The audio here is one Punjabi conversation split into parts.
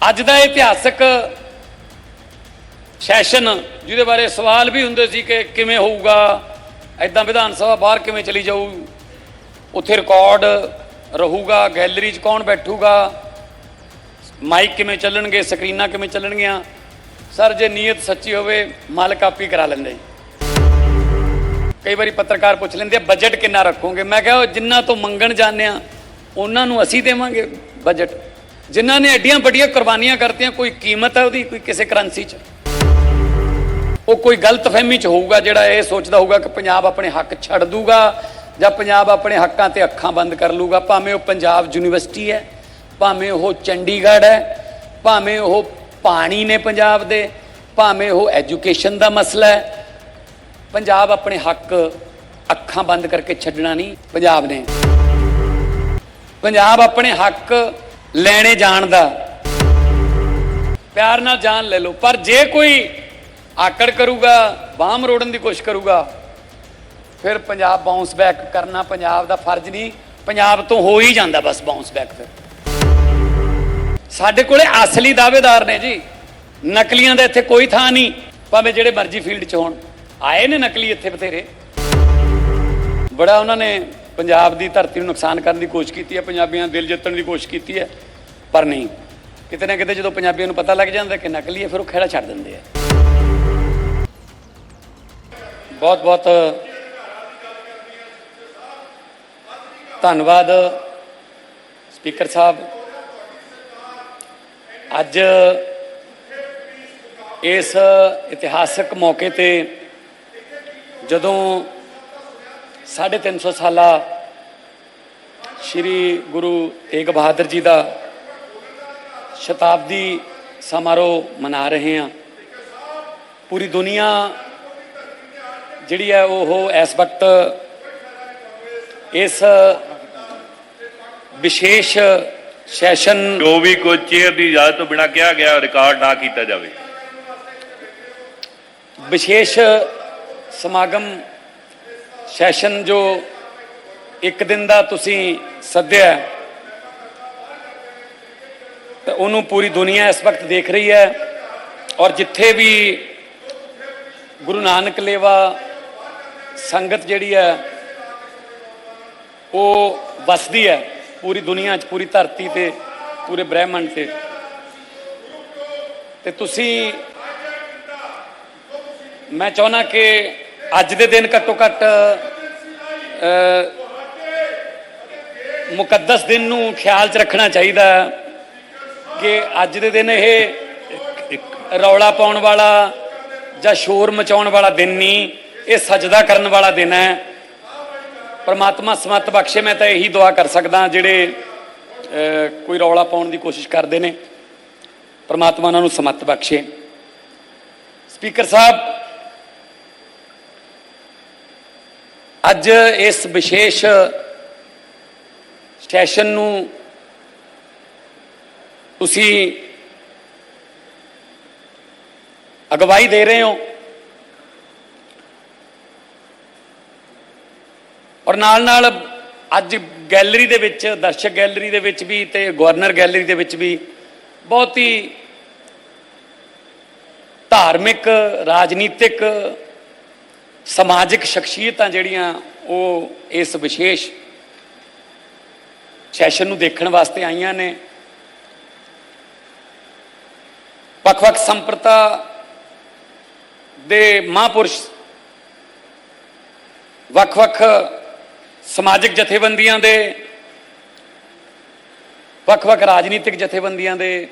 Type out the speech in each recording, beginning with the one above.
ਅੱਜ ਦਾ ਇਤਿਹਾਸਕ ਸੈਸ਼ਨ, ਜਿਹਦੇ ਬਾਰੇ ਸਵਾਲ ਵੀ ਹੁੰਦੇ ਸੀ ਕਿ ਕਿਵੇਂ ਹੋਊਗਾ ਐਦਾਂ ਵਿਧਾਨ ਸਭਾ ਬਾਹਰ ਕਿਵੇਂ ਚਲੀ ਜਾਊ, ਉੱਥੇ ਰਿਕਾਰਡ ਰਹੂਗਾ ਗੈਲਰੀ 'ਚ ਕੌਣ ਬੈਠੂਗਾ ਮਾਈਕ ਕਿਵੇਂ ਚੱਲਣਗੇ ਸਕਰੀਨਾਂ ਕਿਵੇਂ ਚੱਲਣਗੀਆਂ, ਸਰ, ਜੇ ਨੀਅਤ ਸੱਚੀ ਹੋਵੇ ਮਾਲ ਕਾਪੀ ਕਰਾ ਲੈਂਦੇ ਜੀ। ਕਈ ਵਾਰੀ ਪੱਤਰਕਾਰ ਪੁੱਛ ਲੈਂਦੇ ਬਜਟ ਕਿੰਨਾ ਰੱਖੋਗੇ? ਮੈਂ ਕਿਹਾ ਉਹ ਜਿੰਨਾ ਤੋਂ ਮੰਗਣ ਜਾਂਦੇ ਆ, ਉਹਨਾਂ ਨੂੰ ਅਸੀਂ ਦੇਵਾਂਗੇ ਬਜਟ ਜਿਨ੍ਹਾਂ ਨੇ ਐਡੀਆਂ ਵੱਡੀਆਂ ਕੁਰਬਾਨੀਆਂ ਕਰਤੀਆਂ, ਕੋਈ ਕੀਮਤ ਹੈ ਉਹਦੀ, ਕੋਈ ਕਿਸੇ ਕਰੰਸੀ 'ਚ। ਉਹ ਕੋਈ ਗਲਤਫਹਿਮੀ 'ਚ ਹੋਊਗਾ ਜਿਹੜਾ ਇਹ ਸੋਚਦਾ ਹੋਊਗਾ ਕਿ ਪੰਜਾਬ ਆਪਣੇ ਹੱਕ ਛੱਡ ਦੂਗਾ ਜਾਂ ਪੰਜਾਬ ਆਪਣੇ ਹੱਕਾਂ ਤੇ ਅੱਖਾਂ ਬੰਦ ਕਰ ਲੂਗਾ। ਭਾਵੇਂ ਉਹ ਪੰਜਾਬ ਯੂਨੀਵਰਸਿਟੀ ਹੈ, ਭਾਵੇਂ ਉਹ ਚੰਡੀਗੜ੍ਹ ਹੈ, ਭਾਵੇਂ ਉਹ ਪਾਣੀ ਨੇ ਪੰਜਾਬ ਦੇ, ਭਾਵੇਂ ਉਹ ਐਜੂਕੇਸ਼ਨ ਦਾ ਮਸਲਾ ਹੈ, ਪੰਜਾਬ ਆਪਣੇ ਹੱਕ ਅੱਖਾਂ ਬੰਦ ਕਰਕੇ ਛੱਡਣਾ ਨਹੀਂ, ਪੰਜਾਬ ਨੇ। ਪੰਜਾਬ ਆਪਣੇ ਹੱਕ ਲੈਣੇ ਜਾਣ ਦਾ। ਪਿਆਰ ਨਾਲ ਜਾਨ ਲੈ ਲਓ। ਪਰ ਜੇ ਕੋਈ ਆਕੜ ਕਰੂਗਾ ਬਾਹਮ ਰੋੜਨ ਦੀ ਕੋਸ਼ਿਸ਼ ਕਰੂਗਾ, ਫਿਰ ਪੰਜਾਬ ਬਾਉਂਸ ਬੈਕ ਕਰਨਾ ਪੰਜਾਬ ਦਾ ਫਰਜ਼ ਨਹੀਂ। ਪੰਜਾਬ ਤੋਂ ਹੋ ਹੀ ਜਾਂਦਾ ਬਸ ਬਾਉਂਸ ਬੈਕ ਫਿਰ। ਸਾਡੇ ਕੋਲੇ ਅਸਲੀ ਦਾਅਵੇਦਾਰ ਨੇ ਜੀ। ਨਕਲੀਆਂ ਦਾ ਇੱਥੇ ਕੋਈ ਥਾਂ ਨਹੀਂ। ਭਾਵੇਂ ਜਿਹੜੇ ਮਰਜ਼ੀ ਫੀਲਡ 'ਚ ਹੋਣ। ਆਏ ਨੇ ਨਕਲੀ ਇੱਥੇ ਬਥੇਰੇ। ਬੜਾ ਉਹਨਾਂ ਨੇ ਪੰਜਾਬ ਦੀ ਧਰਤੀ ਨੂੰ ਨੁਕਸਾਨ ਕਰਨ ਦੀ ਕੋਸ਼ਿਸ਼ ਕੀਤੀ ਹੈ, ਪੰਜਾਬੀਆਂ ਦਿਲ ਜਿੱਤਣ ਦੀ ਕੋਸ਼ਿਸ਼ ਕੀਤੀ ਹੈ, ਪਰ ਨਹੀਂ। ਕਿਤੇ ਨਾ ਕਿਤੇ ਜਦੋਂ ਪੰਜਾਬੀਆਂ ਨੂੰ ਪਤਾ ਲੱਗ ਜਾਂਦਾ ਕਿ ਨਕਲੀ ਹੈ, ਫਿਰ ਉਹ ਖੇੜਾ ਛੱਡ ਦਿੰਦੇ ਆ ਬਹੁਤ ਬਹੁਤ ਧੰਨਵਾਦ ਸਪੀਕਰ ਸਾਹਿਬ। ਅੱਜ ਇਸ ਇਤਿਹਾਸਕ ਮੌਕੇ ਤੇ ਜਦੋਂ 350 ਸਾਲਾ ਸ੍ਰੀ ਗੁਰੂ ਤੇਗ ਬਹਾਦਰ ਜੀ ਦਾ ਸ਼ਤਾਬਦੀ ਸਮਾਰੋਹ ਮਨਾ ਰਹੇ ਹਾਂ। ਪੂਰੀ ਦੁਨੀਆ ਜਿਹੜੀ ਹੈ ਉਹ ਇਸ ਵਕਤ ਇਸ ਵਿਸ਼ੇਸ਼ ਸੈਸ਼ਨ ਜੋ ਵੀ ਕੋਈ ਚੇਅਰ ਦੀ ਇਜਾਜ਼ਤ ਤੋਂ ਬਿਨਾ ਕਿਹਾ ਗਿਆ ਰਿਕਾਰਡ ਨਾ ਕੀਤਾ ਜਾਵੇ। ਵਿਸ਼ੇਸ਼ ਸਮਾਗਮ ਸੈਸ਼ਨ ਜੋ ਇੱਕ ਦਿਨ ਦਾ ਤੁਸੀਂ ਸੱਦਿਆ ਹੈ, ਤੇ ਉਹਨੂੰ ਪੂਰੀ ਦੁਨੀਆ ਇਸ ਵਕਤ ਦੇਖ ਰਹੀ ਹੈ ਔਰ ਜਿੱਥੇ ਵੀ ਗੁਰੂ ਨਾਨਕ ਲੇਵਾ ਸੰਗਤ ਜਿਹੜੀ ਹੈ ਉਹ ਵਸਦੀ ਹੈ ਪੂਰੀ ਦੁਨੀਆ 'ਚ ਪੂਰੀ ਧਰਤੀ ਤੇ ਪੂਰੇ ਬ੍ਰਹਿਮੰਡ ਤੇ। ਤੇ ਤੁਸੀਂ ਮੈਂ ਚਾਹੁੰਦਾ ਕਿ ਅੱਜ ਦੇ ਦਿਨ ਘੱਟੋ ਘੱਟ ਮੁਕੱਦਸ ਦਿਨ ਨੂੰ ਖਿਆਲ 'ਚ ਰੱਖਣਾ ਚਾਹੀਦਾ ਕਿ ਅੱਜ ਦੇ ਦਿਨ ਇਹ ਰੌਲਾ ਪਾਉਣ ਵਾਲਾ ਜਾਂ ਸ਼ੋਰ ਮਚਾਉਣ ਵਾਲਾ ਦਿਨ ਨਹੀਂ, ਇਹ ਸਜਦਾ ਕਰਨ ਵਾਲਾ ਦਿਨ ਹੈ। ਪਰਮਾਤਮਾ ਸਮਤ ਬਖਸ਼ੇ, ਮੈਂ ਤਾਂ ਇਹੀ ਦੁਆ ਕਰ ਸਕਦਾ ਜਿਹੜੇ ਕੋਈ ਰੌਲਾ ਪਾਉਣ ਦੀ ਕੋਸ਼ਿਸ਼ ਕਰਦੇ ਨੇ। ਪਰਮਾਤਮਾ ਉਹਨਾਂ ਨੂੰ ਸਮਤ ਬਖਸ਼ੇ। ਸਪੀਕਰ ਸਾਹਿਬ ਅੱਜ ਇਸ ਵਿਸ਼ੇਸ਼ ਸੈਸ਼ਨ ਨੂੰ ਤੁਸੀਂ ਅਗਵਾਈ ਦੇ ਰਹੇ ਹੋ ਔਰ ਨਾਲ ਨਾਲ ਅੱਜ ਗੈਲਰੀ ਦੇ ਵਿੱਚ, ਦਰਸ਼ਕ ਗੈਲਰੀ ਦੇ ਵਿੱਚ ਵੀ ਤੇ ਗਵਰਨਰ ਗੈਲਰੀ ਦੇ ਵਿੱਚ ਵੀ ਬਹੁਤ ਹੀ ਧਾਰਮਿਕ, ਰਾਜਨੀਤਿਕ ਸਮਾਜਿਕ ਸ਼ਖਸੀਅਤਾਂ ਜਿਹੜੀਆਂ ਉਹ ਇਸ ਵਿਸ਼ੇਸ਼ ਸੈਸ਼ਨ ਨੂੰ ਦੇਖਣ ਵਾਸਤੇ ਆਈਆਂ ਨੇ। ਵੱਖ-ਵੱਖ ਸੰਪਰਤਾ ਦੇ ਮਹਾਂਪੁਰਸ਼ ਵੱਖ-ਵੱਖ ਸਮਾਜਿਕ ਜਥੇਬੰਦੀਆਂ ਦੇ, ਵੱਖ-ਵੱਖ ਰਾਜਨੀਤਿਕ ਜਥੇਬੰਦੀਆਂ ਦੇ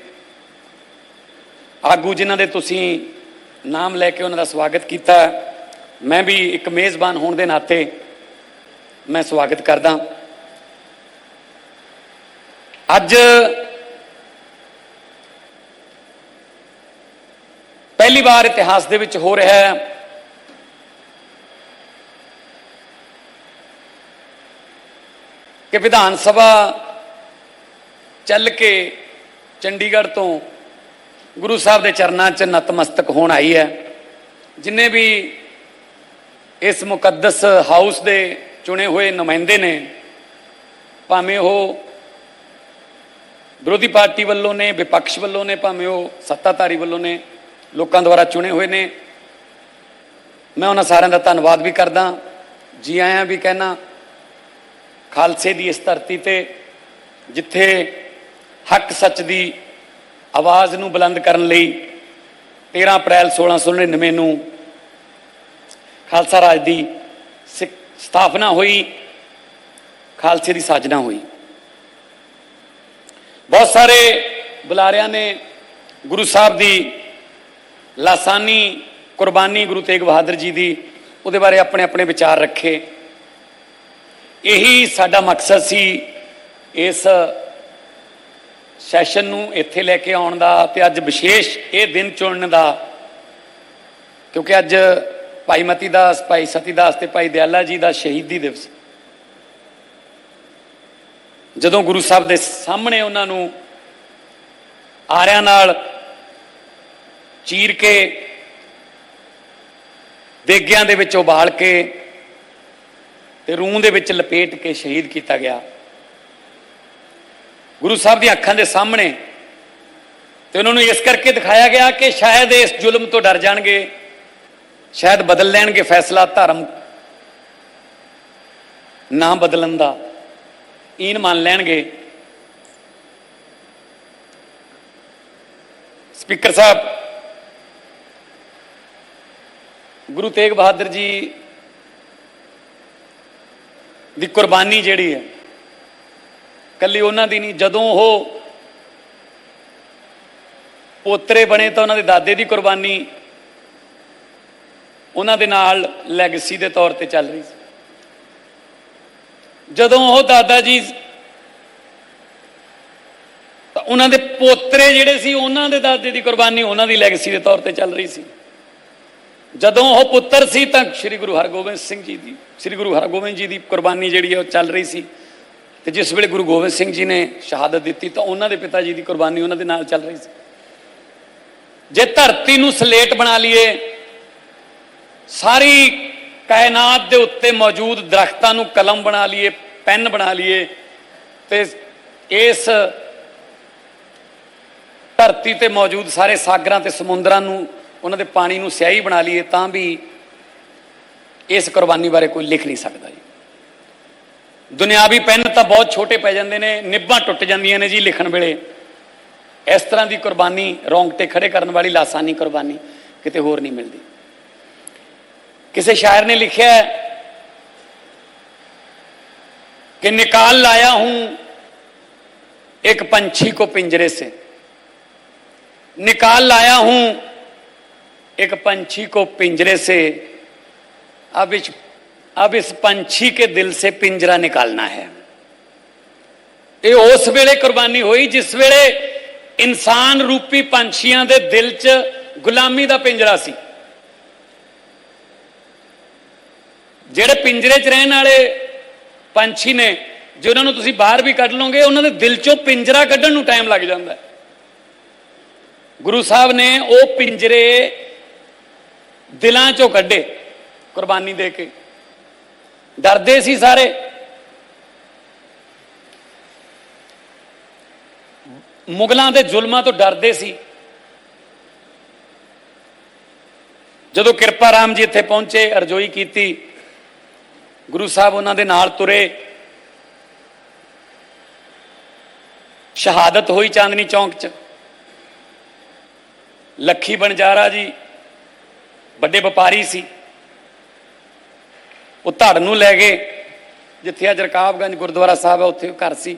ਆਗੂ ਜਿਨ੍ਹਾਂ ਦੇ ਤੁਸੀਂ ਨਾਮ ਲੈ ਕੇ ਉਹਨਾਂ ਦਾ ਸਵਾਗਤ ਕੀਤਾ। ਮੈਂ ਵੀ ਇੱਕ ਮੇਜ਼ਬਾਨ ਹੋਣ ਦੇ ਨਾਤੇ ਮੈਂ ਸਵਾਗਤ ਕਰਦਾ। ਅੱਜ ਪਹਿਲੀ ਵਾਰ ਇਤਿਹਾਸ ਦੇ ਵਿੱਚ ਹੋ ਰਿਹਾ ਹੈ। ਕਿ ਵਿਧਾਨ ਸਭਾ ਚੱਲ ਕੇ ਚੰਡੀਗੜ੍ਹ ਤੋਂ ਗੁਰੂ ਸਾਹਿਬ ਦੇ ਚਰਨਾਂ 'ਚ ਨਤਮਸਤਕ ਹੋਣ ਆਈ ਹੈ। ਜਿੰਨੇ ਵੀ ਇਸ ਮੁਕੱਦਸ ਹਾਊਸ ਦੇ ਚੁਣੇ ਹੋਏ ਨੁਮਾਇੰਦੇ ਨੇ, ਭਾਵੇਂ ਉਹ ਵਿਰੋਧੀ ਪਾਰਟੀ ਵੱਲੋਂ ਨੇ, ਵਿਪਕਸ਼ ਵੱਲੋਂ ਨੇ, ਭਾਵੇਂ ਉਹ ਸੱਤਾਧਾਰੀ ਵੱਲੋਂ ਨੇ, ਲੋਕਾਂ ਦੁਆਰਾ ਚੁਣੇ ਹੋਏ ਨੇ, ਮੈਂ ਉਹਨਾਂ ਸਾਰਿਆਂ ਦਾ ਧੰਨਵਾਦ ਵੀ ਕਰਦਾ, ਜੀ ਆਇਆਂ ਵੀ ਕਹਿਣਾ, ਖਾਲਸੇ ਦੀ ਇਸ ਧਰਤੀ ਤੇ ਜਿੱਥੇ ਹੱਕ ਸੱਚ ਦੀ ਆਵਾਜ਼ ਨੂੰ ਬੁਲੰਦ ਕਰਨ ਲਈ 13 ਅਪ੍ਰੈਲ 1699 ਨੂੰ ਖਾਲਸਾ ਰਾਜ ਦੀ ਸਿ- ਸਥਾਪਨਾ ਹੋਈ, ਖਾਲਸੇ ਦੀ ਸਾਜਨਾ ਹੋਈ। ਬਹੁਤ ਸਾਰੇ ਬੁਲਾਰਿਆਂ ਨੇ ਗੁਰੂ ਸਾਹਿਬ ਦੀ ਲਾਸਾਨੀ ਕੁਰਬਾਨੀ ਗੁਰੂ ਤੇਗ ਬਹਾਦਰ ਜੀ ਦੀ ਉਹਦੇ ਬਾਰੇ ਆਪਣੇ ਆਪਣੇ ਵਿਚਾਰ ਰੱਖੇ। ਇਹੀ ਸਾਡਾ ਮਕਸਦ ਸੀ ਇਸ ਸੈਸ਼ਨ ਨੂੰ ਇੱਥੇ ਲੈ ਕੇ ਆਉਣ ਦਾ ਤੇ ਅੱਜ ਵਿਸ਼ੇਸ਼ ਇਹ ਦਿਨ ਚੁਣਨ ਦਾ, ਕਿਉਂਕਿ ਅੱਜ ਭਾਈ ਮਤੀ ਦਾਸ, ਭਾਈ ਸਤੀ ਦਾਸ ਤੇ ਭਾਈ ਦਿਆਲਾ ਜੀ ਦਾ ਸ਼ਹੀਦੀ ਦਿਵਸ। ਜਦੋਂ ਗੁਰੂ ਸਾਹਿਬ ਦੇ ਸਾਹਮਣੇ ਉਹਨਾਂ ਨੂੰ ਆਰਿਆਂ ਨਾਲ ਚੀਰ ਕੇ ਦੇਗਿਆਂ ਦੇ ਵਿੱਚ ਉਬਾਲ ਕੇ ਤੇ ਰੂਹ ਦੇ ਵਿੱਚ ਲਪੇਟ ਕੇ ਸ਼ਹੀਦ ਕੀਤਾ ਗਿਆ। ਗੁਰੂ ਸਾਹਿਬ ਦੀਆਂ ਅੱਖਾਂ ਦੇ ਸਾਹਮਣੇ ਤੇ ਉਹਨਾਂ ਨੂੰ ਇਸ ਕਰਕੇ ਦਿਖਾਇਆ ਗਿਆ ਕਿ ਸ਼ਾਇਦ ਇਸ ਜ਼ੁਲਮ ਤੋਂ ਡਰ ਜਾਣਗੇ ਸ਼ਾਇਦ ਬਦਲ ਲੈਣਗੇ ਫੈਸਲਾ ਧਰਮ। ਨਾ ਬਦਲਣ ਦਾ। ਈਨ ਮੰਨ ਲੈਣਗੇ। ਸਪੀਕਰ ਸਾਹਿਬ, ਗੁਰੂ ਤੇਗ ਬਹਾਦਰ ਜੀ ਦੀ ਕੁਰਬਾਨੀ ਜਿਹੜੀ ਹੈ, ਕੱਲੀ ਉਹਨਾਂ ਦੀ ਨਹੀਂ, ਜਦੋਂ ਉਹ ਪੋਤਰੇ ਬਣੇ ਤਾਂ ਉਹਨਾਂ ਦੇ ਦਾਦੇ ਦੀ ਕੁਰਬਾਨੀ ਉਹਨਾਂ ਦੇ ਨਾਲ ਲੈਗੇਸੀ ਦੇ ਤੌਰ ਤੇ ਚੱਲ ਰਹੀ ਸੀ। ਜਦੋਂ ਉਹ ਦਾਦਾ ਜੀ ਤਾਂ ਉਹਨਾਂ ਦੇ ਪੋਤਰੇ ਜਿਹੜੇ ਸੀ, ਉਹਨਾਂ ਦੇ ਦਾਦੇ ਦੀ ਕੁਰਬਾਨੀ ਉਹਨਾਂ ਦੀ ਲੈਗੇਸੀ ਦੇ ਤੌਰ ਤੇ ਚੱਲ ਰਹੀ ਸੀ। ਜਦੋਂ ਉਹ ਪੁੱਤਰ ਸੀ ਤਾਂ ਸ੍ਰੀ ਗੁਰੂ ਹਰਗੋਬਿੰਦ ਸਿੰਘ ਜੀ ਦੀ, ਸ੍ਰੀ ਗੁਰੂ ਹਰਗੋਬਿੰਦ ਜੀ ਦੀ ਕੁਰਬਾਨੀ ਜਿਹੜੀ ਹੈ ਉਹ ਚੱਲ ਰਹੀ ਸੀ। ਤੇ ਜਿਸ ਵੇਲੇ ਗੁਰੂ ਗੋਬਿੰਦ ਸਿੰਘ ਜੀ ਨੇ ਸ਼ਹਾਦਤ ਦਿੱਤੀ ਤਾਂ ਉਹਨਾਂ ਦੇ ਪਿਤਾ ਜੀ ਦੀ ਕੁਰਬਾਨੀ ਉਹਨਾਂ ਦੇ ਨਾਲ ਚੱਲ ਰਹੀ ਸੀ। ਜੇ ਧਰਤੀ ਨੂੰ ਸਲੇਟ ਬਣਾ ਲਈਏ ਸਾਰੀ ਕਾਇਨਾਤ ਦੇ ਉੱਤੇ ਮੌਜੂਦ ਦਰਖਤਾਂ ਨੂੰ ਕਲਮ ਬਣਾ ਲਈਏ, ਪੈਨ ਬਣਾ ਲਈਏ ਤੇ ਇਸ ਧਰਤੀ ਤੇ ਮੌਜੂਦ ਸਾਰੇ ਸਾਗਰਾਂ ਤੇ ਸਮੁੰਦਰਾਂ ਨੂੰ, ਉਹਨਾਂ ਦੇ ਪਾਣੀ ਨੂੰ ਸਿਆਹੀ ਬਣਾ ਲਈਏ ਤਾਂ ਵੀ ਇਸ ਕੁਰਬਾਨੀ ਬਾਰੇ ਕੋਈ ਲਿਖ ਨਹੀਂ ਸਕਦਾ ਜੀ। ਦੁਨਿਆਵੀ ਪੈਨ ਤਾਂ ਬਹੁਤ ਛੋਟੇ ਪੈ ਜਾਂਦੇ ਨੇ, ਨਿੱਬਾਂ ਟੁੱਟ ਜਾਂਦੀਆਂ ਨੇ ਜੀ ਲਿਖਣ ਵੇਲੇ। ਇਸ ਤਰ੍ਹਾਂ ਦੀ ਕੁਰਬਾਨੀ ਰੌਂਗਟੇ ਖੜੇ ਕਰਨ ਵਾਲੀ ਲਾਸਾਨੀ ਕੁਰਬਾਨੀ ਕਿਤੇ ਹੋਰ ਨਹੀਂ ਮਿਲਦੀ। ਕਿਸੇ ਸ਼ਾਇਰ ਨੇ ਲਿਖਿਆ ਹੈ कि निकाल लाया हूं एक पंछी को पिंजरे से निकाल लाया हूं एक पंछी को पिंजरे से अब इस अब इस पंछी के दिल से पिंजरा निकालना है ਇਹ ਉਸ ਵੇਲੇ ਕੁਰਬਾਨੀ ਹੋਈ ਜਿਸ ਵੇਲੇ ਇਨਸਾਨ ਰੂਪੀ ਪੰਛੀਆਂ ਦੇ ਦਿਲ 'ਚ ਗੁਲਾਮੀ ਦਾ ਪਿੰਜਰਾ ਸੀ ਜਿਹੜੇ ਪਿੰਜਰੇ 'ਚ ਰਹਿਣ ਵਾਲੇ ਪੰਛੀ ਨੇ, ਜੇ ਉਹਨਾਂ ਨੂੰ ਤੁਸੀਂ ਬਾਹਰ ਵੀ ਕੱਢ ਲਓਗੇ, ਉਹਨਾਂ ਦੇ ਦਿਲ 'ਚੋਂ ਪਿੰਜਰਾ ਕੱਢਣ ਨੂੰ ਟਾਈਮ ਲੱਗ ਜਾਂਦਾ ਹੈ। ਗੁਰੂ ਸਾਹਿਬ ਨੇ ਉਹ ਪਿੰਜਰੇ ਦਿਲਾਂ 'ਚੋਂ ਕੱਢੇ, ਕੁਰਬਾਨੀ ਦੇ ਕੇ। ਡਰਦੇ ਸੀ ਸਾਰੇ। ਮੁਗਲਾਂ ਦੇ ਜ਼ੁਲਮਾਂ ਤੋਂ ਡਰਦੇ ਸੀ। ਜਦੋਂ ਕਿਰਪਾ ਰਾਮ ਜੀ ਇੱਥੇ ਪਹੁੰਚੇ, ਅਰਜ਼ੋਈ ਕੀਤੀ ਗੁਰੂ ਸਾਹਿਬ ਉਹਨਾਂ ਦੇ ਨਾਲ ਤੁਰੇ। ਸ਼ਹਾਦਤ ਹੋਈ ਚਾਂਦਨੀ ਚੌਂਕ 'ਚ। ਲੱਖੀ ਬਣਜਾਰਾ ਜੀ ਵੱਡੇ ਵਪਾਰੀ ਸੀ। ਉਹ ਧੜ ਨੂੰ ਲੈ ਗਏ। ਜਿੱਥੇ ਅੱਜ ਰਕਾਬਗੰਜ ਗੁਰਦੁਆਰਾ ਸਾਹਿਬ ਹੈ, ਉੱਥੇ ਘਰ ਸੀ।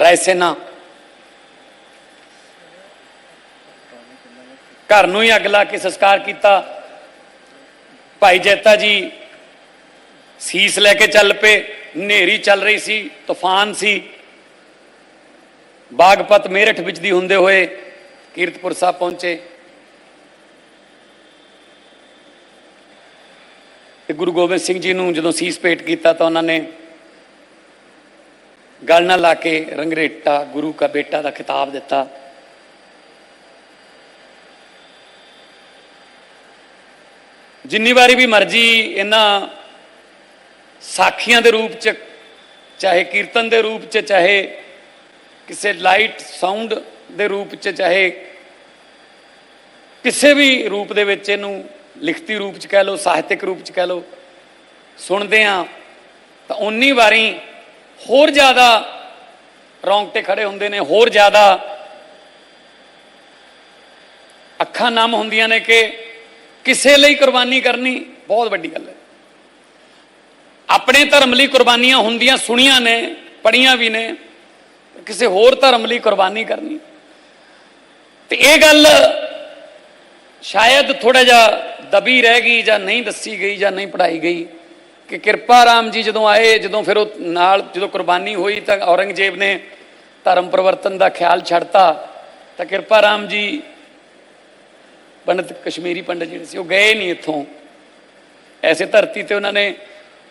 ਰਾਇਸੇਨਾ ਘਰ ਨੂੰ ਹੀ ਅੱਗ ਲਾ ਕੇ ਸੰਸਕਾਰ ਕੀਤਾ। ਭਾਈ ਜੈਤਾ ਜੀ ਸੀਸ ਲੈ ਕੇ ਚੱਲ ਪਏ, ਹਨੇਰੀ ਚੱਲ ਰਹੀ ਸੀ, ਤੂਫਾਨ ਸੀ। ਬਾਗਪਤ ਮੇਰਠ ਵਿੱਚ ਦੀ ਹੁੰਦੇ ਹੋਏ ਕੀਰਤਪੁਰ ਸਾਹਿਬ ਪਹੁੰਚੇ। ਤੇ ਗੁਰੂ ਗੋਬਿੰਦ ਸਿੰਘ ਜੀ ਨੂੰ ਜਦੋਂ ਸੀਸ ਭੇਟ ਕੀਤਾ ਤਾਂ ਉਹਨਾਂ ਨੇ ਗਲ ਨਾਲ ਲਾ ਕੇ ਰੰਗਰੇਟਾ, ਗੁਰੂ ਕਾ ਬੇਟਾ ਦਾ ਖਿਤਾਬ ਦਿੱਤਾ। ਜਿੰਨੀ ਵਾਰੀ ਵੀ ਮਰਜ਼ੀ ਇਹਨਾਂ ਸਾਖੀਆਂ ਦੇ ਰੂਪ ਚ, ਚਾਹੇ ਕੀਰਤਨ ਦੇ ਰੂਪ ਚ, ਚਾਹੇ ਕਿਸੇ ਲਾਈਟ ਸਾਊਂਡ ਦੇ ਰੂਪ ਚ, ਚਾਹੇ ਕਿਸੇ ਵੀ ਰੂਪ ਦੇ ਵਿੱਚ ਇਹਨੂੰ ਲਿਖਤੀ ਰੂਪ ਚ ਕਹਿ ਲਓ, ਸਾਹਿਤਿਕ ਰੂਪ ਚ ਕਹਿ ਲਓ, ਸੁਣਦੇ ਆ ਤਾਂ ਉਨੀ ਵਾਰੀ ਹੋਰ ਜ਼ਿਆਦਾ ਰੌਂਗਟੇ ਖੜੇ ਹੁੰਦੇ ਨੇ, ਹੋਰ ਜ਼ਿਆਦਾ ਅੱਖਾਂ ਨਮ ਹੁੰਦੀਆਂ ਨੇ ਕਿ ਕਿਸੇ ਲਈ ਕੁਰਬਾਨੀ ਕਰਨੀ ਬਹੁਤ ਵੱਡੀ ਗੱਲ ਹੈ। ਆਪਣੇ ਧਰਮ ਲਈ ਕੁਰਬਾਨੀਆਂ ਹੁੰਦੀਆਂ ਸੁਣੀਆਂ ਨੇ ਪੜੀਆਂ ਵੀ ਨੇ, ਕਿਸੇ ਹੋਰ ਧਰਮ ਲਈ ਕੁਰਬਾਨੀ ਕਰਨੀ। ਤੇ ਇਹ ਗੱਲ ਸ਼ਾਇਦ ਥੋੜਾ ਜਿਹਾ ਦਬੀ ਰਹਿ ਗਈ ਜਾਂ ਨਹੀਂ ਦੱਸੀ ਗਈ ਜਾਂ ਨਹੀਂ ਪੜਾਈ ਗਈ ਕਿ ਕਿਰਪਾ ਰਾਮ ਜੀ ਜਦੋਂ ਆਏ, ਜਦੋਂ ਫਿਰ ਉਹ ਨਾਲ ਜਦੋਂ ਕੁਰਬਾਨੀ ਹੋਈ ਤਾਂ ਔਰੰਗਜ਼ੇਬ ਨੇ ਧਰਮ ਪਰਿਵਰਤਨ ਦਾ ਖਿਆਲ ਛੱਡਤਾ, ਤਾਂ ਕਿਰਪਾ ਰਾਮ ਜੀ ਪੰਡਤ ਕਸ਼ਮੀਰੀ ਪੰਡਤ ਜਿਹੜੇ ਸੀ ਉਹ ਗਏ ਨਹੀਂ ਇੱਥੋਂ। ਐਸੇ ਧਰਤੀ ਤੇ ਉਹਨਾਂ ਨੇ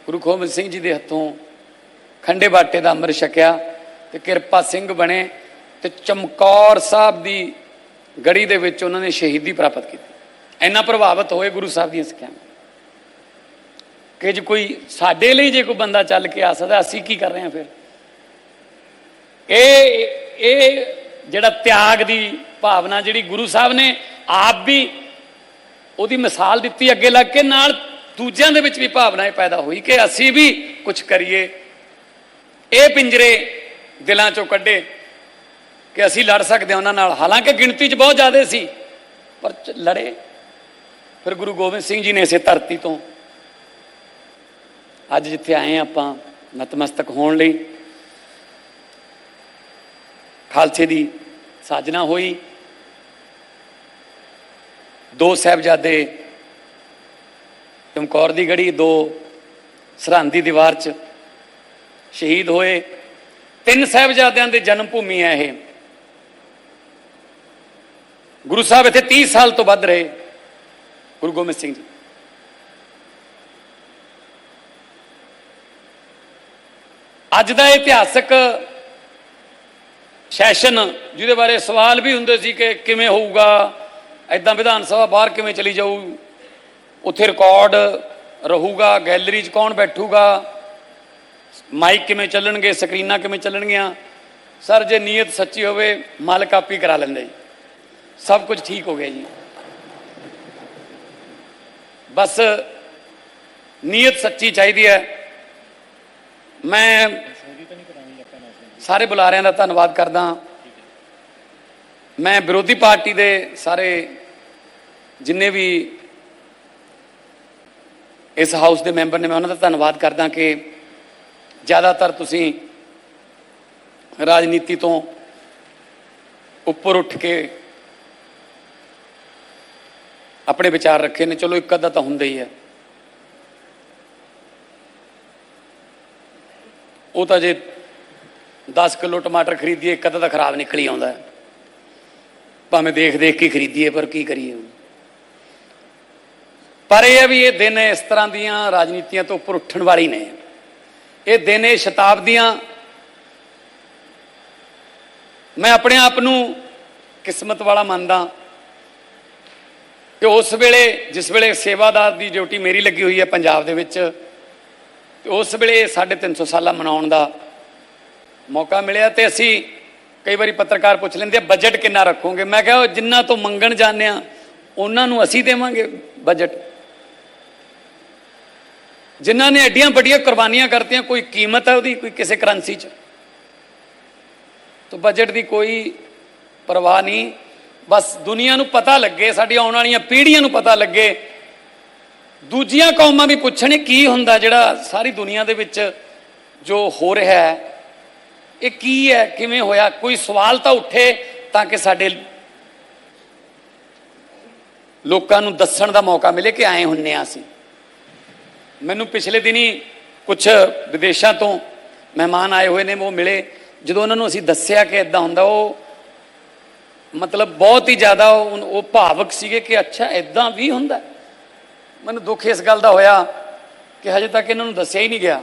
ਗੁਰੂ ਗੋਬਿੰਦ ਸਿੰਘ ਜੀ ਦੇ ਹੱਥੋਂ ਖੰਡੇ ਬਾਟੇ ਦਾ ਅੰਮ੍ਰਿਤ ਛਕਿਆ ਤੇ ਕਿਰਪਾ ਸਿੰਘ ਬਣੇ ਤੇ ਚਮਕੌਰ ਸਾਹਿਬ ਦੀ ਗੜੀ ਦੇ ਵਿੱਚ ਉਹਨਾਂ ਨੇ ਸ਼ਹੀਦੀ ਪ੍ਰਾਪਤ ਕੀਤੀ। ਇੰਨਾ ਪ੍ਰਭਾਵਿਤ ਹੋਏ ਗੁਰੂ ਸਾਹਿਬ ਦੀਆਂ ਸਿੱਖਿਆਵਾਂ। ਕਿ ਜੇ ਕੋਈ ਸਾਡੇ ਲਈ ਜੇ ਕੋਈ ਬੰਦਾ ਚੱਲ ਕੇ ਆ ਸਕਦਾ, ਅਸੀਂ ਕੀ ਕਰ ਰਹੇ ਹਾਂ ਫਿਰ? ਇਹ ਇਹ ਜਿਹੜਾ ਤਿਆਗ ਦੀ ਭਾਵਨਾ ਜਿਹੜੀ ਗੁਰੂ ਸਾਹਿਬ ਨੇ ਆਪ ਵੀ ਉਹਦੀ ਮਿਸਾਲ ਦਿੱਤੀ ਅੱਗੇ ਲੱਗ ਕੇ, ਨਾਲ ਦੂਜਿਆਂ ਦੇ ਵਿੱਚ ਵੀ ਭਾਵਨਾ ਇਹ ਪੈਦਾ ਹੋਈ ਕਿ ਅਸੀਂ ਵੀ ਕੁਝ ਕਰੀਏ। ਇਹ ਪਿੰਜਰੇ ਦਿਲਾਂ ਚੋਂ ਕੱਢੇ ਕਿ ਅਸੀਂ ਲੜ ਸਕਦੇ ਹਾਂ ਉਹਨਾਂ ਨਾਲ। ਹਾਲਾਂਕਿ ਗਿਣਤੀ 'ਚ ਬਹੁਤ ਜ਼ਿਆਦਾ ਸੀ, ਪਰ ਲੜੇ। ਫਿਰ ਗੁਰੂ ਗੋਬਿੰਦ ਸਿੰਘ ਜੀ ਨੇ ਇਸੇ ਧਰਤੀ ਤੋਂ ਅੱਜ ਜਿੱਥੇ ਆਏ ਹਾਂ ਆਪਾਂ, ਨਤਮਸਤਕ ਹੋਣ ਲਈ ਖਾਲਸੇ ਦੀ ਸਾਜਨਾ ਹੋਈ। ਦੋ ਸਾਹਿਬਜ਼ਾਦੇ ਚਮਕੌਰ ਦੀ ਗੜੀ ਦੋ ਸਰਹੰਦ ਦੀ ਦੀਵਾਰ 'ਚ ਸ਼ਹੀਦ ਹੋਏ। ਤਿੰਨ ਸਾਹਿਬਜ਼ਾਦਿਆਂ ਦੀ ਜਨਮ ਭੂਮੀ ਹੈ ਇਹ। ਗੁਰੂ ਸਾਹਿਬ ਇੱਥੇ 30 ਸਾਲ ਤੋਂ ਵੱਧ ਰਹੇ। ਗੁਰੂ ਗੋਬਿੰਦ ਸਿੰਘ ਜੀ। ਅੱਜ ਦਾ ਇਤਿਹਾਸਕ ਸੈਸ਼ਨ, ਜਿਹਦੇ ਬਾਰੇ ਸਵਾਲ ਵੀ ਹੁੰਦੇ ਸੀ ਕਿ ਕਿਵੇਂ ਹੋਊਗਾ ਐਦਾਂ ਵਿਧਾਨ ਸਭਾ ਬਾਹਰ ਕਿਵੇਂ ਚਲੀ ਜਾਊ ਉੱਥੇ ਰਿਕਾਰਡ ਰਹੂਗਾ ਗੈਲਰੀ 'ਚ ਕੌਣ ਬੈਠੂਗਾ? ਮਾਈਕ ਕਿਵੇਂ ਚੱਲਣਗੇ ਸਕਰੀਨਾਂ ਕਿਵੇਂ ਚੱਲਣਗੀਆਂ? ਸਰ ਜੇ ਨੀਅਤ ਸੱਚੀ ਹੋਵੇ ਮਾਲ ਕਾਪੀ ਕਰਾ ਲੈਂਦੇ ਜੀ। ਸਭ ਕੁਝ ਠੀਕ ਹੋ ਗਿਆ ਜੀ। ਬਸ ਨੀਅਤ ਸੱਚੀ ਚਾਹੀਦੀ ਹੈ। ਮੈਂ ਸਾਰੇ ਬੁਲਾਰਿਆਂ ਦਾ ਧੰਨਵਾਦ ਕਰਦਾ। ਮੈਂ ਵਿਰੋਧੀ ਪਾਰਟੀ ਦੇ ਸਾਰੇ ਜਿੰਨੇ ਵੀ ਇਸ ਹਾਊਸ ਦੇ ਮੈਂਬਰ ਨੇ ਮੈਂ ਉਹਨਾਂ ਦਾ ਧੰਨਵਾਦ ਕਰਦਾ ਕਿ ਜ਼ਿਆਦਾਤਰ ਤੁਸੀਂ ਰਾਜਨੀਤੀ ਤੋਂ ਉੱਪਰ ਉੱਠ ਕੇ ਆਪਣੇ ਵਿਚਾਰ ਰੱਖੇ ਨੇ। ਚਲੋ, ਇੱਕ ਅੱਧਾ ਤਾਂ ਹੁੰਦਾ ਹੀ ਹੈ। ਉਹ ਤਾਂ ਜੇ 10 ਕਿਲੋ ਟਮਾਟਰ ਖਰੀਦੀਏ, ਇੱਕ ਅੱਧਾ ਤਾਂ ਖਰਾਬ ਨਿਕਲ ਹੀ ਆਉਂਦਾ ਭਾਵੇਂ ਦੇਖ ਦੇਖ ਕੇ ਖਰੀਦੀਏ, ਪਰ ਕੀ ਕਰੀਏ ਪਰ ਇਹ ਹੈ ਵੀ ਇਹ ਦਿਨ ਇਸ ਤਰ੍ਹਾਂ ਦੀਆਂ ਰਾਜਨੀਤੀਆਂ ਤੋਂ ਉੱਪਰ ਉੱਠਣ ਵਾਲੀ ਨੇ। ਇਹ ਦਿਨ ਇਹ ਸ਼ਤਾਬਦੀਆਂ ਮੈਂ ਆਪਣੇ ਆਪ ਨੂੰ ਕਿਸਮਤ ਵਾਲਾ ਮੰਨਦਾ ਕਿ ਉਸ ਵੇਲੇ, ਜਿਸ ਵੇਲੇ ਸੇਵਾਦਾਰ ਦੀ ਡਿਊਟੀ ਮੇਰੀ ਲੱਗੀ ਹੋਈ ਹੈ ਪੰਜਾਬ ਦੇ ਵਿੱਚ, ਤੇ ਉਸ ਵੇਲੇ 350 ਸਾਲਾ ਮਨਾਉਣ ਦਾ ਮੌਕਾ ਮਿਲਿਆ ਤੇ ਅਸੀਂ ਕਈ ਵਾਰੀ ਪੱਤਰਕਾਰ ਪੁੱਛ ਲੈਂਦੇ ਆ, ਬਜਟ ਕਿੰਨਾ ਰੱਖੋਗੇ? ਮੈਂ ਕਿਹਾ, ਉਹ ਜਿੰਨਾ ਤੋਂ ਮੰਗਣ ਜਾਂਦੇ ਆ ਉਹਨਾਂ ਨੂੰ ਅਸੀਂ ਦੇਵਾਂਗੇ ਬਜਟ। ਜਿਨ੍ਹਾਂ ਨੇ ਐਡੀਆਂ ਵੱਡੀਆਂ ਕੁਰਬਾਨੀਆਂ ਕਰਤੀਆਂ, ਕੋਈ ਕੀਮਤ ਹੈ ਉਹਦੀ, ਕੋਈ ਕਿਸੇ ਕਰੰਸੀ 'ਚ। ਤਾਂ ਬਜਟ ਦੀ ਕੋਈ ਪਰਵਾਹ ਨਹੀਂ। ਬਸ ਦੁਨੀਆ ਨੂੰ ਪਤਾ ਲੱਗੇ ਸਾਡੀ ਆਉਣ ਵਾਲੀਆਂ ਪੀੜ੍ਹੀਆਂ ਨੂੰ ਪਤਾ ਲੱਗੇ। ਦੂਜੀਆਂ ਕੌਮਾਂ ਵੀ ਪੁੱਛਣ ਕੀ ਹੁੰਦਾ ਜਿਹੜਾ ਸਾਰੀ ਦੁਨੀਆ ਦੇ ਵਿੱਚ ਜੋ ਹੋ ਰਿਹਾ ਹੈ, ਇਹ ਕੀ ਹੈ, ਕਿਵੇਂ ਹੋਇਆ, ਕੋਈ ਸਵਾਲ ਤਾਂ ਉੱਠੇ ਤਾਂ ਕਿ ਸਾਡੇ ਲੋਕਾਂ ਨੂੰ ਦੱਸਣ ਦਾ ਮੌਕਾ ਮਿਲੇ ਕਿ ਆਏ ਹੁੰਨੇ ਆ ਅਸੀਂ। ਮੈਨੂੰ ਪਿਛਲੇ ਦਿਨੀ ਕੁਝ ਵਿਦੇਸ਼ਾਂ ਤੋਂ ਮਹਿਮਾਨ ਆਏ ਹੋਏ ਨੇ, ਉਹ ਮਿਲੇ। ਜਦੋਂ ਉਹਨਾਂ ਨੂੰ ਅਸੀਂ ਦੱਸਿਆ ਕਿ ਇਦਾਂ ਹੁੰਦਾ, ਉਹ ਮਤਲਬ ਬਹੁਤ ਹੀ ਜ਼ਿਆਦਾ ਉਹ ਉਹ ਭਾਵਕ ਸੀਗੇ ਕਿ ਅੱਛਾ ਇਦਾਂ ਵੀ ਹੁੰਦਾ। ਮੈਨੂੰ ਦੁੱਖ ਇਸ ਗੱਲ ਦਾ ਹੋਇਆ ਕਿ ਹਜੇ ਤੱਕ ਇਹਨਾਂ ਨੂੰ ਦੱਸਿਆ ਹੀ ਨਹੀਂ ਗਿਆ।